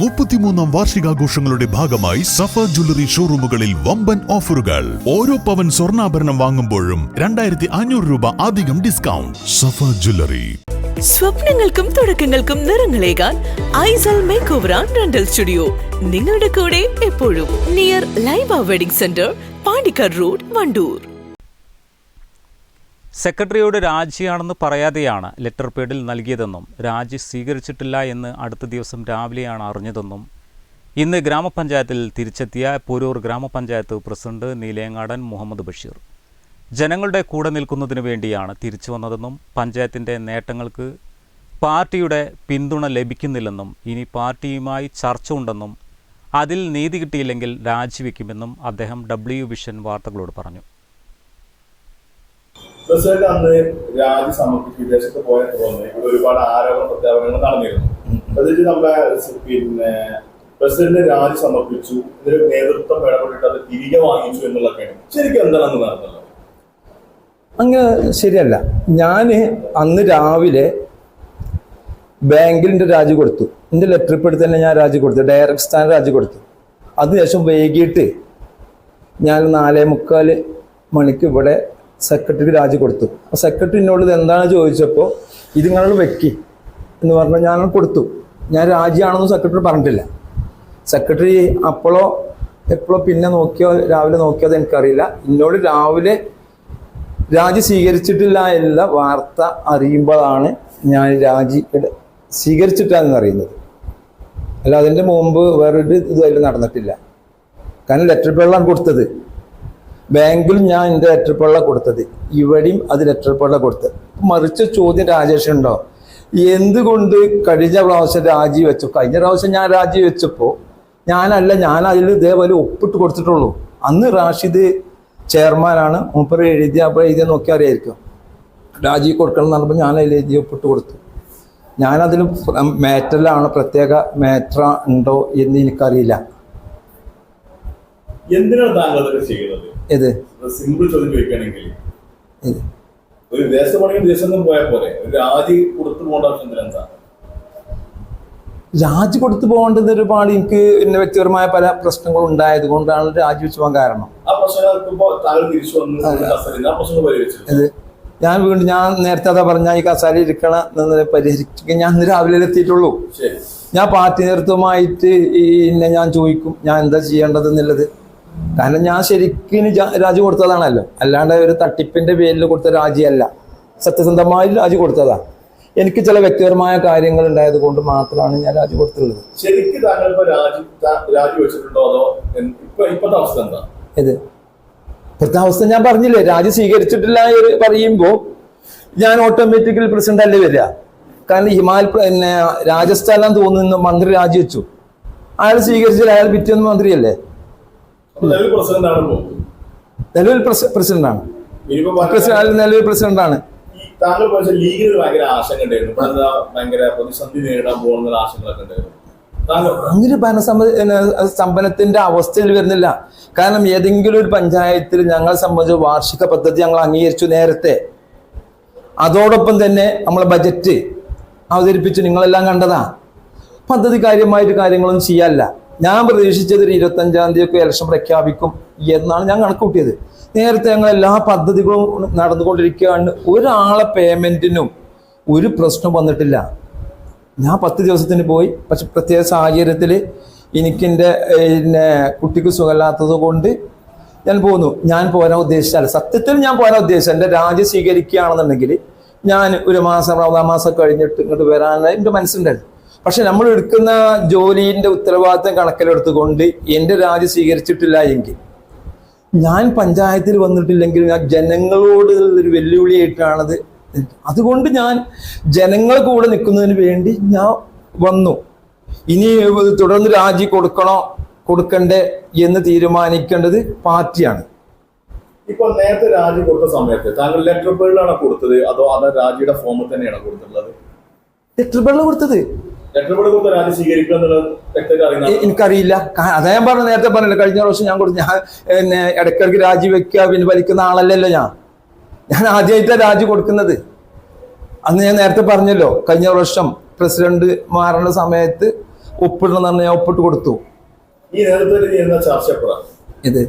മുപ്പത്തിമൂന്നാം വാർഷികാഘോഷങ്ങളുടെ ഭാഗമായി സഫ ജ്വല്ലറി ഷോറൂമുകളിൽ വമ്പൻ ഓഫറുകൾ. ഓരോ പവൻ സ്വർണാഭരണം വാങ്ങുമ്പോഴും രണ്ടായിരത്തി അഞ്ഞൂറ് രൂപ അധികം ഡിസ്കൗണ്ട്. സഫ ജ്വല്ലറി. സ്വപ്നങ്ങൾക്കും തുടക്കങ്ങൾക്കും നിറങ്ങളേകാൻ Aisal make over rental studio. നിങ്ങളുടെ കൂടെ എപ്പോഴും near Laiba wedding centre Pandikkad road Wandoor. സെക്രട്ടറിയോട് രാജിയാണെന്ന് പറയാതെയാണ് ലെറ്റർ പേഡിൽ നൽകിയതെന്നും രാജി സ്വീകരിച്ചിട്ടില്ല എന്ന് അടുത്ത ദിവസം രാവിലെയാണ് അറിഞ്ഞതെന്നും. ഇന്ന് ഗ്രാമപഞ്ചായത്തിൽ തിരിച്ചെത്തിയ പോരൂർ ഗ്രാമപഞ്ചായത്ത് പ്രസിഡന്റ് നീലേങ്ങാടൻ മുഹമ്മദ് ബഷീർ. ജനങ്ങളുടെ കൂടെ നിൽക്കുന്നതിന് വേണ്ടിയാണ് തിരിച്ചു വന്നതെന്നും പഞ്ചായത്തിന്റെ നേട്ടങ്ങൾക്ക് പാർട്ടിയുടെ പിന്തുണ ലഭിക്കുന്നില്ലെന്നും ഇനി പാർട്ടിയുമായി ചർച്ച ഉണ്ടെന്നും അതിൽ നീതി കിട്ടിയില്ലെങ്കിൽ രാജിവെക്കുമെന്നും അദ്ദേഹം ഡബ്ല്യു വിഷൻ വാർത്തകളോട് പറഞ്ഞു. പ്രസിഡന്റ് അന്ന് രാജി സമർപ്പിച്ച് വിദേശത്ത് പോയ തുടർന്ന് ഇവിടെ ഒരുപാട് ആരോപണ പ്രത്യാപനങ്ങൾ നടന്നിരുന്നു. പ്രത്യേകിച്ച് നമ്മുടെ പിന്നെ പ്രസിഡന്റ് രാജി സമർപ്പിച്ചു. ഇതിന് നേതൃത്വം ഇടപെട്ടിട്ട് അത് തിരികെ വാങ്ങിച്ചു എന്നുള്ളതൊക്കെയാണ് ശരിക്കും എന്താണെന്ന് നടന്നത്? അങ്ങനെ ശരിയല്ല. ഞാൻ അന്ന് രാവിലെ ബാങ്കിന്റെ രാജി കൊടുത്തു. എന്റെ ലെറ്റർ ഇപ്പോൾ തന്നെ ഞാൻ രാജി കൊടുത്തു. ഡയറക്ട് സ്ഥാനം രാജി കൊടുത്തു. അതിനുശേഷം വൈകിട്ട് ഞാൻ നാലേ മുക്കാൽ മണിക്ക് ഇവിടെ സെക്രട്ടറിക്ക് രാജി കൊടുത്തു. ആ സെക്രട്ടറി എന്നോട് ഇത് എന്താണ് ചോദിച്ചപ്പോൾ ഇത് നിങ്ങൾ വെക്കി എന്ന് പറഞ്ഞാൽ ഞാൻ കൊടുത്തു. ഞാൻ രാജിയാണെന്ന് സെക്രട്ടറി പറഞ്ഞിട്ടില്ല. സെക്രട്ടറി അപ്പോഴോ എപ്പോഴോ പിന്നെ നോക്കിയോ രാവിലെ നോക്കിയോ അത് എനിക്കറിയില്ല. എന്നോട് രാവിലെ രാജി സ്വീകരിച്ചിട്ടില്ല എന്ന വാർത്ത അറിയുമ്പോഴാണ് ഞാൻ രാജി സ്വീകരിച്ചിട്ടാണെന്ന് അറിയുന്നത്. അല്ല അതിന്റെ മുമ്പ് വേറൊരു ഇത് അതിൽ നടന്നിട്ടില്ല. കാരണം ലെറ്റർ പേളാണ് കൊടുത്തത്. ബാങ്കിൽ ഞാൻ എന്റെ ലെറ്റർ പള്ള കൊടുത്തത്. ഇവിടെയും അത് ലെറ്റർ പള്ള കൊടുത്തത് മറിച്ച ചോദ്യം രാജേഷൻ ഉണ്ടോ? എന്തുകൊണ്ട് കഴിഞ്ഞ പ്രാവശ്യം രാജി വെച്ചു? കഴിഞ്ഞ പ്രാവശ്യം ഞാൻ രാജി വെച്ചപ്പോൾ ഞാനല്ല ഞാൻ അതിൽ ഇതേപോലെ ഒപ്പിട്ട് കൊടുത്തിട്ടുള്ളൂ. അന്ന് റാഷിദ് ചെയർമാനാണ്. മൂപ്പർ എഴുതി അപ്പോൾ എഴുതി നോക്കി അറിയായിരിക്കും. രാജി കൊടുക്കണം എന്ന് പറഞ്ഞപ്പോൾ ഞാൻ അതിൽ എഴുതി ഒപ്പിട്ട് കൊടുത്തു. ഞാനതിൽ മാറ്ററിലാണ് പ്രത്യേക മാറ്റർ ഉണ്ടോ എന്ന് എനിക്കറിയില്ല. എന്തിനാണ് താങ്കൾ ചെയ്യുന്നത്? ഇത് സിമ്പിൾ ചോദ്യം ചോദിക്കുകയാണെങ്കിൽ ഒരു പണിയും വിദേശത്തും പോയാൽ പോലെ ഒരു രാജി കൊടുത്തു പോകേണ്ട ആവശ്യം എന്താ? രാജി കൊടുത്തു പോകേണ്ടത് ഒരുപാട് എനിക്ക് എന്റെ വ്യക്തിപരമായ പല പ്രശ്നങ്ങളും ഉണ്ടായത് കൊണ്ടാണ് രാജി വെച്ച് പോകാൻ കാരണം. ഞാൻ വീണ്ടും ഞാൻ നേരത്തെ അതാ പറഞ്ഞ ഈ കസാലി ഇരിക്കണം പരിഹരിക്കാൻ ഞാൻ ഇന്ന് രാവിലെ എത്തിയിട്ടുള്ളൂ. ഞാൻ പാർട്ടി നേതൃത്വമായിട്ട് ഈ ഇന്നെ ഞാൻ ചോദിക്കും ഞാൻ എന്താ ചെയ്യേണ്ടത് എന്നുള്ളത്. കാരണം ഞാൻ ശരിക്കും രാജി കൊടുത്തതാണല്ലോ. അല്ലാണ്ട് ഒരു തട്ടിപ്പിന്റെ പേരിൽ കൊടുത്ത രാജിയല്ല. സത്യസന്ധമായി രാജി കൊടുത്തതാ. എനിക്ക് ചില വ്യക്തിപരമായ കാര്യങ്ങൾ ഉണ്ടായത് കൊണ്ട് മാത്രമാണ് ഞാൻ രാജി കൊടുത്തുള്ളത് ശരിക്കും താങ്കൾ ഇപ്പൊ രാജി താ- രാജി വെച്ചിട്ടുണ്ടോ അതോ അവസ്ഥ എന്താ? ഇത് ഇപ്പോഴത്തെ അവസ്ഥ ഞാൻ പറഞ്ഞില്ലേ രാജി സ്വീകരിച്ചിട്ടില്ല എന്ന് പറയുമ്പോൾ ഞാൻ ഓട്ടോമാറ്റിക്കലി പ്രസിഡന്റ് അല്ലേ വരിക. കാരണം ഹിമാൽ പിന്നെ രാജസ്ഥാനിലാന്ന് തോന്നുന്നു മന്ത്രി രാജിവെച്ചു അയാൾ സ്വീകരിച്ചില്ല അയാൾ പിറ്റേന്ന് മന്ത്രിയല്ലേ? നിലവിൽ പ്രസിഡന്റാണ്. നിലവിൽ പ്രസിഡന്റ് ആണ് താങ്കൾ ലീഗിന് ഭയങ്കര ആശങ്ക ഉണ്ടായിരുന്നു. ഭയങ്കര പ്രതിസന്ധി നേരിടാൻ പോകുന്ന ആശങ്കകളൊക്കെ ഉണ്ടായിരുന്നു. അങ്ങനെ ഭരണ സമ്പന്നത്തിന്റെ അവസ്ഥയിൽ വരുന്നില്ല. കാരണം ഏതെങ്കിലും ഒരു പഞ്ചായത്തിൽ ഞങ്ങൾ സംബന്ധിച്ച വാർഷിക പദ്ധതി ഞങ്ങൾ അംഗീകരിച്ചു നേരത്തെ. അതോടൊപ്പം തന്നെ നമ്മളെ ബജറ്റ് അവതരിപ്പിച്ചു നിങ്ങളെല്ലാം കണ്ടതാ. പദ്ധതി കാര്യമായിട്ട് കാര്യങ്ങളൊന്നും ചെയ്യാല്ല ഞാൻ പ്രതീക്ഷിച്ചത് ഒരു ഇരുപത്തഞ്ചാം തീയതി ഒക്കെ ഇലക്ഷൻ പ്രഖ്യാപിക്കും എന്നാണ് ഞാൻ കണക്കൂട്ടിയത് നേരത്തെ ഞങ്ങൾ എല്ലാ പദ്ധതികളും നടന്നുകൊണ്ടിരിക്കുകയാണ്. ഒരാളെ പേയ്മെന്റിനും ഒരു പ്രശ്നം വന്നിട്ടില്ല. ഞാൻ പത്ത് ദിവസത്തിന് പോയി. പക്ഷെ പ്രത്യേക സാഹചര്യത്തിൽ എനിക്കെന്റെ പിന്നെ കുട്ടിക്ക് സുഖമില്ലാത്തത് കൊണ്ട് ഞാൻ പോന്നു. ഞാൻ പോരാൻ ഉദ്ദേശിച്ചല്ല സത്യത്തിൽ ഞാൻ പോരാൻ ഉദ്ദേശിച്ചത് എന്റെ രാജ്യം സ്വീകരിക്കുകയാണെന്നുണ്ടെങ്കിൽ ഞാൻ ഒരു മാസം ഒന്നാം മാസം കഴിഞ്ഞിട്ട് ഇങ്ങോട്ട് വരാനായി എന്റെ മനസ്സുണ്ടായിരുന്നു പക്ഷെ നമ്മൾ എടുക്കുന്ന ജോലിന്റെ ഉത്തരവാദിത്തം കണക്കിലെടുത്തുകൊണ്ട് എന്റെ രാജ്യം സ്വീകരിച്ചിട്ടില്ല എങ്കിൽ ഞാൻ പഞ്ചായത്തിൽ വന്നിട്ടില്ലെങ്കിൽ ഞാൻ ജനങ്ങളോട് ഒരു വെല്ലുവിളിയായിട്ടാണത്. അതുകൊണ്ട് ഞാൻ ജനങ്ങൾ കൂടെ നിൽക്കുന്നതിന് വേണ്ടി ഞാൻ വന്നു. ഇനി തുടർന്ന് രാജി കൊടുക്കണോ കൊടുക്കണ്ടേ എന്ന് തീരുമാനിക്കേണ്ടത് പാർട്ടിയാണ്. ഇപ്പൊ നേരത്തെ രാജി കൊടുത്ത സമയത്ത് താങ്കൾ ലെറ്റർ പേഡിലാണോ കൊടുത്തത്? അതോ അത് രാജിയുടെ ഫോമിൽ തന്നെയാണ് കൊടുത്തിട്ടുള്ളത്? ലെറ്റർ വെള്ളം കൊടുത്തത്. എനിക്കറിയില്ല. അതാ ഞാൻ പറഞ്ഞു നേരത്തെ പറഞ്ഞില്ല കഴിഞ്ഞ പ്രാവശ്യം ഞാൻ കൊടുത്തു ഞാൻ ഇടയ്ക്കിടയ്ക്ക് രാജി വെക്കുക പിന്നെ വലിക്കുന്ന ആളല്ലല്ലോ ഞാൻ. ഞാൻ ആദ്യമായിട്ടാണ് രാജി കൊടുക്കുന്നത്. അന്ന് ഞാൻ നേരത്തെ പറഞ്ഞല്ലോ കഴിഞ്ഞ പ്രാവശ്യം പ്രസിഡന്റ് മാറേണ്ട സമയത്ത് ഒപ്പിടണം എന്ന് പറഞ്ഞാൽ ഞാൻ ഒപ്പിട്ട് കൊടുത്തു. ഈ നേതൃത്വത്തിൽ ചർച്ച ഇത്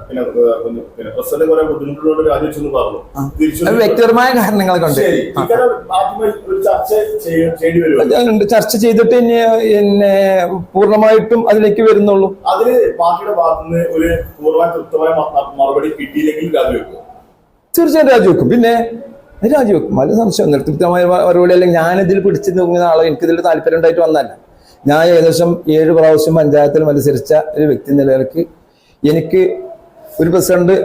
പിന്നെ ഏഹ്, പിന്നെ പിന്നെ പ്രസിഡന്റ് കുറെ ബുദ്ധിമുട്ടുള്ളതുകൊണ്ട് രാജിവെച്ചെന്ന് പറഞ്ഞു. തിരിച്ചു വ്യക്തിപരമായ കാരണങ്ങളെ കൊണ്ട് ശരി. ഇക്കാര്യം ഒരു ചർച്ച ചെയ്തിട്ട് ഇനി പിന്നെ പൂർണമായിട്ടും അതിലേക്ക് വരുന്നുള്ളൂ. അതിന് പാർട്ടിയുടെ ഭാഗത്തുനിന്ന് ഒരു പൂർണമായ തൃപ്തമായ മറുപടി കിട്ടിയില്ലെങ്കിൽ രാജിവെക്കും തീർച്ചയായും രാജിവെക്കും. പിന്നെ രാജിവെക്കും. വലിയ സംശയം തൃപ്തമായ മറുപടി അല്ലെങ്കിൽ ഞാനിതിൽ പിടിച്ചു നോക്കുന്ന ആളെ എനിക്കിതിൽ താല്പര്യം ഉണ്ടായിട്ട് വന്നല്ല ഞാൻ ഏകദേശം ഏഴ് പ്രാവശ്യം പഞ്ചായത്തിൽ മത്സരിച്ച ഒരു വ്യക്തി എന്ന നിലയ്ക്ക് എനിക്ക് ഒരു പ്രസിഡന്റ്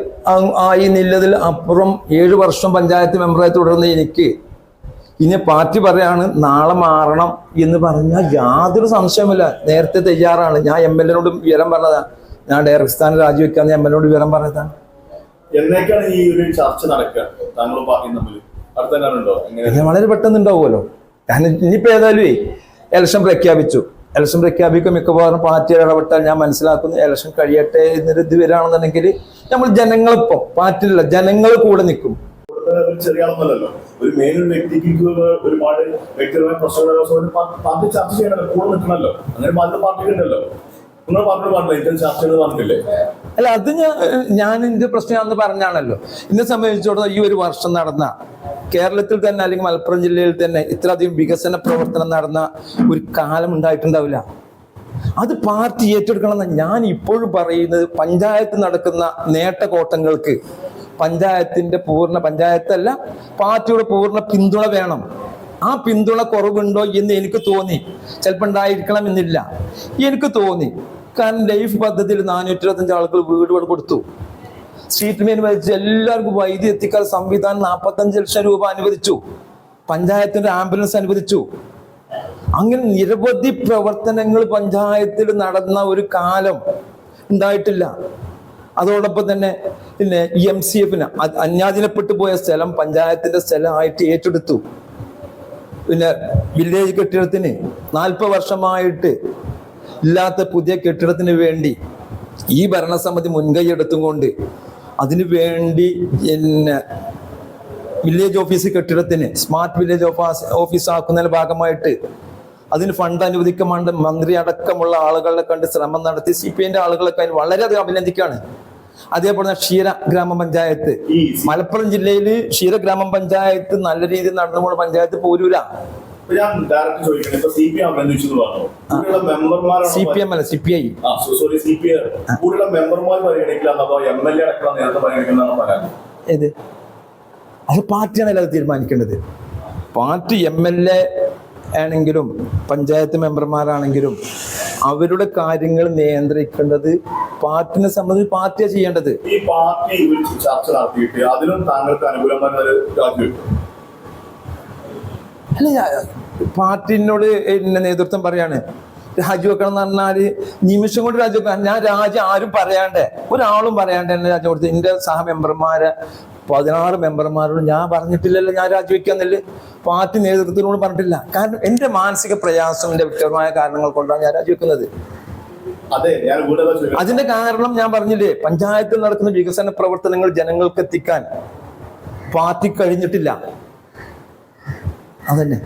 ആയി നില്ലതിൽ അപ്പുറം ഏഴ് വർഷം പഞ്ചായത്ത് മെമ്പറായി തുടർന്ന് എനിക്ക് ഇനി പാർട്ടി പറയാണ് നാളെ മാറണം എന്ന് പറഞ്ഞാൽ യാതൊരു സംശയമില്ല നേരത്തെ തയ്യാറാണ്. ഞാൻ എം എൽ എനോട് വിവരം പറഞ്ഞതാണ് ഞാൻ ഡയറക്ടർ സ്ഥാനം രാജിവെക്കാന്ന് എം എൽ എനോട് വിവരം പറഞ്ഞതാണ് എന്നേക്കാണ് ഈ ഒരു ചർച്ച നടക്കുക? താങ്കളും പാർട്ടിയും തമ്മിൽ. അടുത്തങ്ങാനുണ്ടോ എങ്ങനെ? വളരെ പെട്ടെന്ന് ഉണ്ടാവുമല്ലോ. കാരണം ഇനിയിപ്പോ ഏതായാലും ഇലക്ഷൻ പ്രഖ്യാപിച്ചു. ഇലക്ഷൻ പ്രഖ്യാപിക്കും മിക്കവാറും പാർട്ടിയിൽ ഇടപെട്ടാൽ ഞാൻ മനസ്സിലാക്കുന്നു ഇലക്ഷൻ കഴിയട്ടെ എന്നൊരു ഇത് വരികയാണെന്നുണ്ടെങ്കിൽ നമ്മൾ ജനങ്ങളിപ്പം പാർട്ടിയിലല്ല ജനങ്ങൾ കൂടെ നിൽക്കും. ഒരു വ്യക്തിക്ക് ഒരുപാട് വ്യക്തിപരമായ പ്രശ്നങ്ങൾ പാർട്ടി ചർച്ച കൂടെ അങ്ങനെ പല അല്ല അത് ഞാൻ ഞാൻ എന്റെ പ്രശ്നം പറഞ്ഞാണല്ലോ. ഇന്നെ സംബന്ധിച്ചിടത്തോളം ഈ ഒരു വർഷം നടന്ന കേരളത്തിൽ തന്നെ അല്ലെങ്കിൽ മലപ്പുറം ജില്ലയിൽ തന്നെ ഇത്രയധികം വികസന പ്രവർത്തനം നടന്ന ഒരു കാലം ഉണ്ടായിട്ടുണ്ടാവില്ല. അത് പാർട്ടി ഏറ്റെടുക്കണമെന്ന് ഞാൻ ഇപ്പോഴും പറയുന്നത് പഞ്ചായത്ത് നടക്കുന്ന നേട്ടകോട്ടങ്ങൾക്ക്. പഞ്ചായത്തിന്റെ പൂർണ പഞ്ചായത്തല്ല പാർട്ടിയുടെ പൂർണ പിന്തുണ വേണം. ആ പിന്തുണ കുറവുണ്ടോ എന്ന് എനിക്ക് തോന്നി. ചിലപ്പോൾ ഉണ്ടായിരിക്കണം എന്നില്ല എനിക്ക് തോന്നി. കാരണം ലൈഫ് പദ്ധതിയിൽ നാനൂറ്റി ഇരുപത്തഞ്ച് ആളുകൾ വീട് പണി കൊടുത്തു. സ്ട്രീറ്റ് മേൽ വലിച്ച് എല്ലാവർക്കും വൈദ്യുതി എത്തിക്കാൻ സംവിധാനം നാൽപ്പത്തഞ്ച് ലക്ഷം രൂപ അനുവദിച്ചു. പഞ്ചായത്തിന്റെ ആംബുലൻസ് അനുവദിച്ചു. അങ്ങനെ നിരവധി പ്രവർത്തനങ്ങൾ പഞ്ചായത്തിൽ നടന്ന ഒരു കാലം ഉണ്ടായിട്ടില്ല. അതോടൊപ്പം തന്നെ പിന്നെ എം സി എഫിന് അന്യാദിനപ്പെട്ടു പോയ സ്ഥലം പഞ്ചായത്തിന്റെ സ്ഥലമായിട്ട് ഏറ്റെടുത്തു. പിന്നെ വില്ലേജ് കെട്ടിടത്തിന് നാൽപ്പത് വർഷമായിട്ട് ഇല്ലാത്ത പുതിയ കെട്ടിടത്തിന് വേണ്ടി ഈ ഭരണസമിതി മുൻകൈ എടുത്തുകൊണ്ട് അതിനു വേണ്ടി പിന്നെ വില്ലേജ് ഓഫീസ് കെട്ടിടത്തിന് സ്മാർട്ട് വില്ലേജ് ഓഫീസ് ഓഫീസ് ആക്കുന്നതിന് ഭാഗമായിട്ട് അതിന് ഫണ്ട് അനുവദിക്കുമാണ്ട് മന്ത്രി അടക്കമുള്ള ആളുകളെ കണ്ട് ശ്രമം നടത്തി സി പി എന്റെ ആളുകളൊക്കെ അതിന് വളരെയധികം അഭിനന്ദിക്കുകയാണ്. അതേപോലെ തന്നെ ക്ഷീര ഗ്രാമപഞ്ചായത്ത്. മലപ്പുറം ജില്ലയിൽ ക്ഷീര ഗ്രാമപഞ്ചായത്ത് നല്ല രീതിയിൽ നടന്നുകൊണ്ട് പഞ്ചായത്ത് പോരൂല. ഞാൻ ഡയറക്റ്റ് ചോദിക്കണം ഇപ്പൊ സി പി എം അഭിനന്ദിച്ചു എന്ന് പറഞ്ഞു? കൂടെയുള്ള മെമ്പർമാരാണ് സി പി എം അല്ല സി പി ഐ ആ സോറി സി പി മെമ്പർമാർ അതോ എം എൽ എ അടക്കം നേരത്തെ പരിഗണിക്കുന്നതാണ് പരാതി ഏത്? അത് തീരുമാനിക്കേണ്ടത്. പാർട്ടി എം എൽ എ ആണെങ്കിലും പഞ്ചായത്ത് മെമ്പർമാരാണെങ്കിലും അവരുടെ കാര്യങ്ങൾ നിയന്ത്രിക്കേണ്ടത് പാർട്ടിനെ സംബന്ധിച്ച് പാർട്ടിയാണ് ചെയ്യേണ്ടത്. ഈ പാർട്ടി ചർച്ച നടത്തിയിട്ട് അതിലും താങ്കൾക്ക് അനുകൂലമായ ഒരു രാജിവെക്കും അല്ല ഞാൻ- പാർട്ടിനോട് എന്നെ നേതൃത്വം പറയാണ്. രാജിവെക്കണം എന്ന് പറഞ്ഞാൽ നിമിഷം കൊണ്ട് രാജിവെക്കാൻ ഞാൻ രാജി ആരും പറയാണ്ടേ ഒരാളും പറയാണ്ട് എന്നെ രാജി കൊടുത്ത്. എന്റെ സഹ മെമ്പർമാരെ പതിനാറ് മെമ്പർമാരോട് ഞാൻ പറഞ്ഞിട്ടില്ലല്ലോ ഞാൻ രാജിവെക്കാന്നില്ല പാർട്ടി നേതൃത്വത്തിനോട് പറഞ്ഞിട്ടില്ല. കാരണം എന്റെ മാനസിക പ്രയാസം എന്റെ വ്യക്തിപരമായ കാരണങ്ങൾ കൊണ്ടാണ് ഞാൻ രാജിവെക്കുന്നത് അതിന്റെ കാരണം ഞാൻ പറഞ്ഞില്ലേ പഞ്ചായത്തിൽ നടക്കുന്ന വികസന പ്രവർത്തനങ്ങൾ ജനങ്ങൾക്ക് എത്തിക്കാൻ പാർട്ടി കഴിഞ്ഞിട്ടില്ല. അതന്നെ.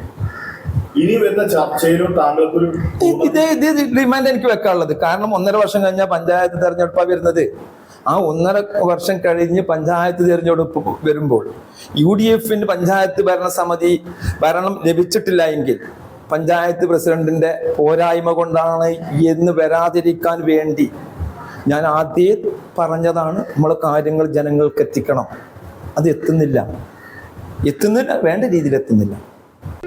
ഇനി വരുന്ന ചർച്ചയിലും താങ്കൾക്കൊരു ഇതേ ഇതേ ഡിമാൻഡ് എനിക്ക് വെക്കാനുള്ളത്. കാരണം ഒന്നര വർഷം കഴിഞ്ഞാൽ പഞ്ചായത്ത് തെരഞ്ഞെടുപ്പാണ് വരുന്നത്. ആ ഒന്നര വർഷം കഴിഞ്ഞ് പഞ്ചായത്ത് തിരഞ്ഞെടുപ്പ് വരുമ്പോൾ യു ഡി എഫിന് പഞ്ചായത്ത് ഭരണസമിതി ഭരണം ലഭിച്ചിട്ടില്ല എങ്കിൽ പഞ്ചായത്ത് പ്രസിഡന്റിന്റെ പോരായ്മ കൊണ്ടാണ് എന്ന് വരാതിരിക്കാൻ വേണ്ടി ഞാൻ ആദ്യേ പറഞ്ഞതാണ് നമ്മൾ കാര്യങ്ങൾ ജനങ്ങൾക്ക് എത്തിക്കണം. അത് എത്തുന്നില്ല. എത്തുന്നില്ല വേണ്ട രീതിയിൽ എത്തുന്നില്ല.